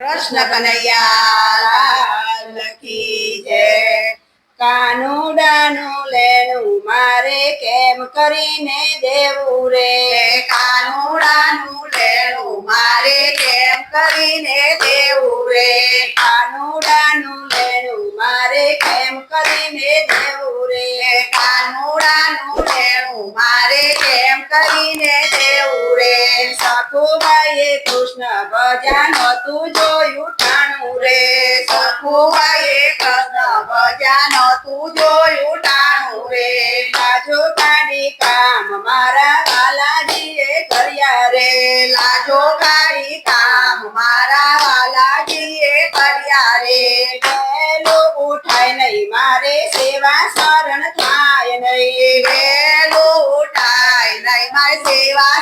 કૃષ્ણ કનૈયા લખી છે કાનુડાનું લેણું મારે કેમ કરીને દેવું રે? કાનુડાનું લેણું મારે કેમ કરીને દેવું રે? કાનુડાનું લેણું મારે કેમ કરીને દેવું રે? કાનુડાનું લેણું મારે કેમ કરીને સખુબાઈએ કૃષ્ણ ભજન તું જોયું ઠાણું રે સખુભાઈએ કૃષ્ણ ભજાનો તું જોયું ટાણું રે લાજો કાઢી કામ મારા બાલાજીએ કર્યા રે લાજો કાઢી કામ મારા વાલાજીએ કર્યા રે વહેલું ઉઠાય નહીં મારે સેવા શરણ થાય નહીં વેલું ઉઠાય નહીં મારી સેવા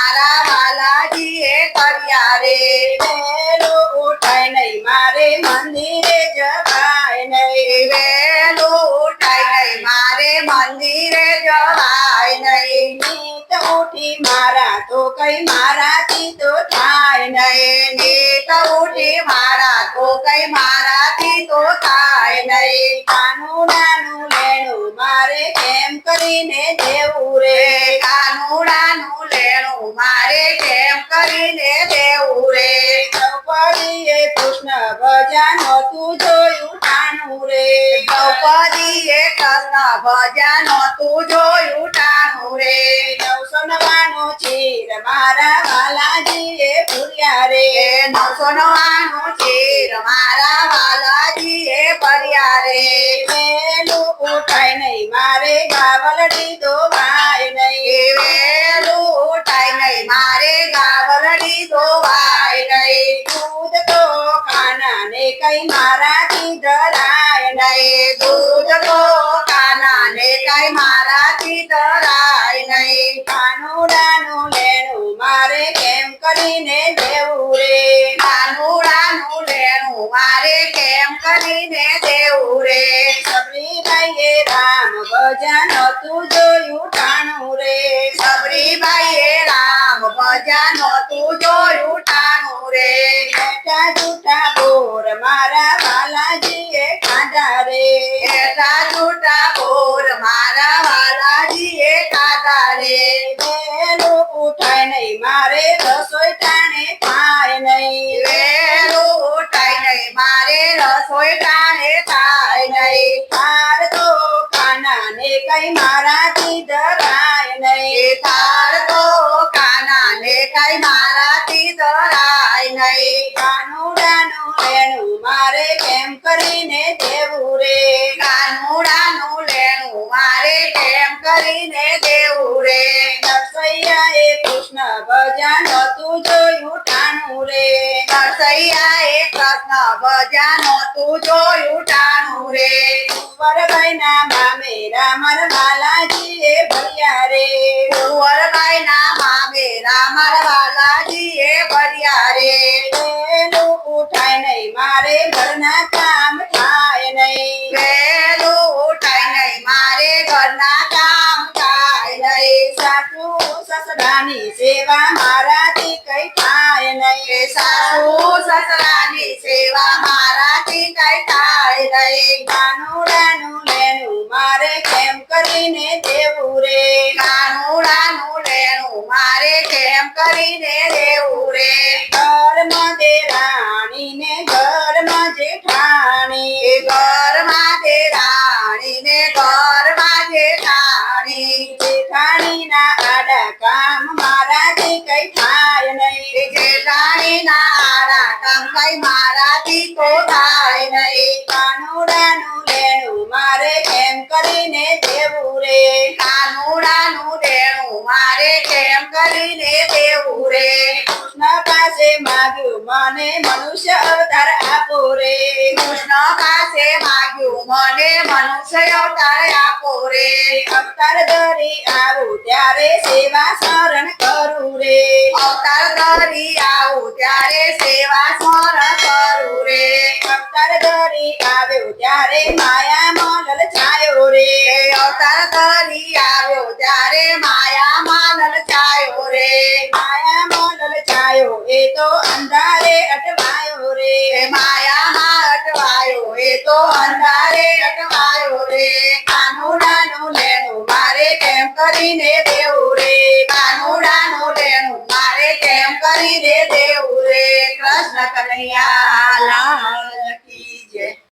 મંદિરે જવાય નહીં વેલું ઉઠાય નહીં મારે મંદિરે જવાય નહીં. નીત ઉઠી મારા તો કઈ મારાથી તો થાય નહીં. નીત ઉઠી મારા તો કઈ મારાથી તો થાય નહીં. કાનુડાનું લેણું મારે કેમ કરીને દેવું રે? કાનુડાનું લેણું મારે કેમ કરીને દેવું રે? દ્રૌપદીએ કૃષ્ણ ભજન તું જોયું ટાણું રે. દ્રૌપદીએ કૃષ્ણ ભજન તું જોયું ટાણું રે. નવસો નવાનું ચીર મારા બાલાજીએ ભૂલ્યા રે. નવસો નવાનું ચીર મારા વાલાજીએ ભર્યા રે. ઉઠાય નહીં મારે ગાવલડી દોવાય નહીં. વેલું ઉઠાય નહીં મારે ગાવલડી તો ખાના ને કઈ મારાથી ડરાય નહીં નહીં દૂધ તો કાના ને કઈ મારાથી ડરાય નહીં કાનુડાનું લેણું મારે કેમ કરીને દેવું રે કાનુડાનું લેણું મારે કેમ કરીને દેવું રે સબરીબાઈએ રામ ભજન તું જોયું ઠાણું રે સબરીબાઈએ રામ ભજન તું જોયું ટાણું રે બેટા જૂઠા બોર મારા વાલાજીએ ખાધા રે. એટા જૂઠા બોર મારા વાલાજીએ ખાધા રે. ઉઠાય નહીં, મારે રસોઈ ટાણે થાય મારે કેમ કરીને દેવું રે? કાનુડાનું લેણું મારે કેમ કરીને દેવું રે? નરસૈયાએ કૃષ્ણ ભજન તું જોયું ટાણું રે. નરસૈયાએ કૃષ્ણ ભજન તું જોયું ટાણું રે. વરભાઈના મામેરા બાલાજી બાલાજીએ ભર્યા રે. કુંવરબાઈ ના મામે રામર વાલાજીએ ભર્યા રે. ઘરના કામ થાય નહીં વેલું ઉઠાય નહીં મારે ઘરના કામ થાય નહીં સાસુ સસરાની સેવા મારાથી કઈ થાય નહીં સાસુ સસરાની સેવા મારાથી કઈ થાય નહીં કાનુડાનું લેણું મારે કેમ કરીને દેવું રે કાનુડાનું લેણું મારે કેમ કરીને દેવું રે ઘરમાં દેરાણીને કેમ કરીને દેવું રે કૃષ્ણ પાસે માગ્યું મને મનુષ્ય અવતાર આપો રે કૃષ્ણ પાસે માગ્યું મને મનુષ્ય અવતાર આપો રે અવતાર ધરી આવું ત્યારે સેવા શરણ કરું રે અવતાર ધરી આવું ત્યારે સેવા સ્મરણ કરું રે અવતાર ધરી આવ્યો ત્યારે માયામાં લલચાયો રે એ અવતાર ધરી આવ્યો ત્યારે માયામાં તો અંધારે અટવાયો રે. કાનુડાનું લેણું મારે કેમ કરીને દેવું રે. કાનુડાનું લેણું મારે કેમ કરીને દેવું રે. કૃષ્ણ કનૈયા લાલ